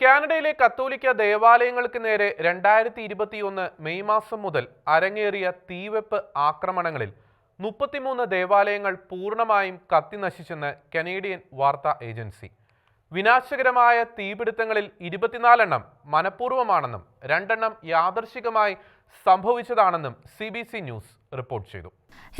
കാനഡയിലെ കത്തോലിക്ക ദേവാലയങ്ങൾക്ക് നേരെ രണ്ടായിരത്തി ഇരുപത്തിയൊന്ന് മെയ് മാസം മുതൽ അരങ്ങേറിയ തീവെപ്പ് ആക്രമണങ്ങളിൽ മുപ്പത്തിമൂന്ന് ദേവാലയങ്ങൾ പൂർണമായും കത്തിനശിച്ചെന്ന് കനേഡിയൻ വാർത്താ ഏജൻസി. വിനാശകരമായ തീപിടുത്തങ്ങളിൽ ഇരുപത്തിനാലെണ്ണം മനഃപൂർവമാണെന്നും രണ്ടെണ്ണം യാദർശികമായി സംഭവിച്ചതാണെന്നും C B C news report ചെയ്തു.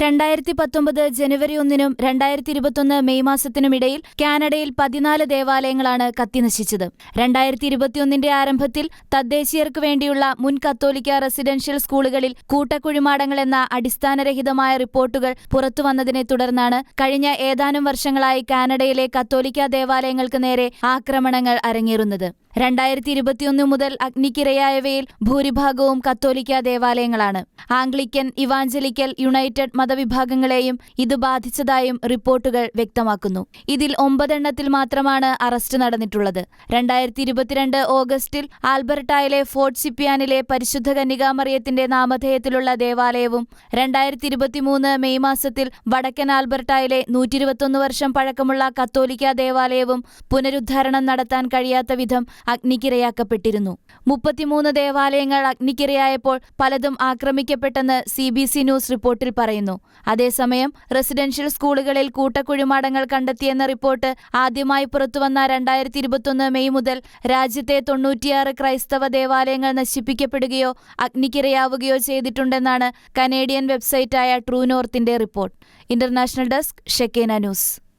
രണ്ടായിരത്തി പത്തൊമ്പത് ജനുവരി ഒന്നിനും രണ്ടായിരത്തി ഇരുപത്തൊന്ന് മെയ് മാസത്തിനുമിടയിൽ കാനഡയിൽ പതിനാല് ദേവാലയങ്ങളാണ് കത്തിനശിച്ചത്. രണ്ടായിരത്തി ഇരുപത്തിയൊന്നിന്റെ ആരംഭത്തിൽ തദ്ദേശീയർക്ക് വേണ്ടിയുള്ള മുൻ കത്തോലിക്ക റെസിഡൻഷ്യൽ സ്കൂളുകളിൽ കൂട്ടക്കുഴിമാടങ്ങൾ എന്ന അടിസ്ഥാനരഹിതമായ റിപ്പോർട്ടുകൾ പുറത്തുവന്നതിനെ തുടർന്നാണ് കഴിഞ്ഞ ഏതാനും വർഷങ്ങളായി കാനഡയിലെ കത്തോലിക്ക ദേവാലയങ്ങൾക്ക് നേരെ ആക്രമണങ്ങൾ അരങ്ങേറുന്നത്. രണ്ടായിരത്തി ഇരുപത്തിയൊന്ന് മുതൽ അഗ്നിക്കിരയായവയിൽ ഭൂരിഭാഗവും കത്തോലിക്ക ദേവാലയങ്ങളാണ്. ആംഗ്ലിക്കൻ ഇവാഞ്ചലിക്കൽ യുണൈറ്റഡ് മതവിഭാഗങ്ങളെയും ഇത് ബാധിച്ചതായും റിപ്പോർട്ടുകൾ വ്യക്തമാക്കുന്നു. ഇതിൽ ഒമ്പതെണ്ണത്തിൽ മാത്രമാണ് അറസ്റ്റ് നടന്നിട്ടുള്ളത്. രണ്ടായിരത്തി ഇരുപത്തിരണ്ട് ഓഗസ്റ്റിൽ ആൽബർട്ടായിലെ ഫോർട്ട് സിപ്പിയാനിലെ പരിശുദ്ധ കന്യകാമറിയത്തിന്റെ നാമധേയത്തിലുള്ള ദേവാലയവും രണ്ടായിരത്തി ഇരുപത്തിമൂന്ന് മെയ് മാസത്തിൽ വടക്കൻ ആൽബർട്ടായിലെ നൂറ്റിരുപത്തൊന്ന് വർഷം പഴക്കമുള്ള കത്തോലിക്ക ദേവാലയവും പുനരുദ്ധാരണം നടത്താൻ കഴിയാത്ത വിധം അഗ്നിക്കിരയാക്കപ്പെട്ടിരുന്നു. മുപ്പത്തിമൂന്ന് ദേവാലയങ്ങൾ അഗ്നിക്കിരയായപ്പോൾ പലതും ആക്രമിക്കപ്പെട്ടെന്ന് സി ബി സി ന്യൂസ് റിപ്പോർട്ടിൽ പറയുന്നു. അതേസമയം റെസിഡൻഷ്യൽ സ്കൂളുകളിൽ കൂട്ടക്കുഴിമാടങ്ങൾ കണ്ടെത്തിയെന്ന റിപ്പോർട്ട് ആദ്യമായി പുറത്തുവന്ന രണ്ടായിരത്തി ഇരുപത്തൊന്ന് മെയ് മുതൽ രാജ്യത്തെ തൊണ്ണൂറ്റിയാറ് ക്രൈസ്തവ ദേവാലയങ്ങൾ നശിപ്പിക്കപ്പെടുകയോ അഗ്നിക്കിരയാവുകയോ ചെയ്തിട്ടുണ്ടെന്നാണ് കനേഡിയൻ വെബ്സൈറ്റായ ട്രൂ നോർത്തിന്റെ report. International desk Shekinah news.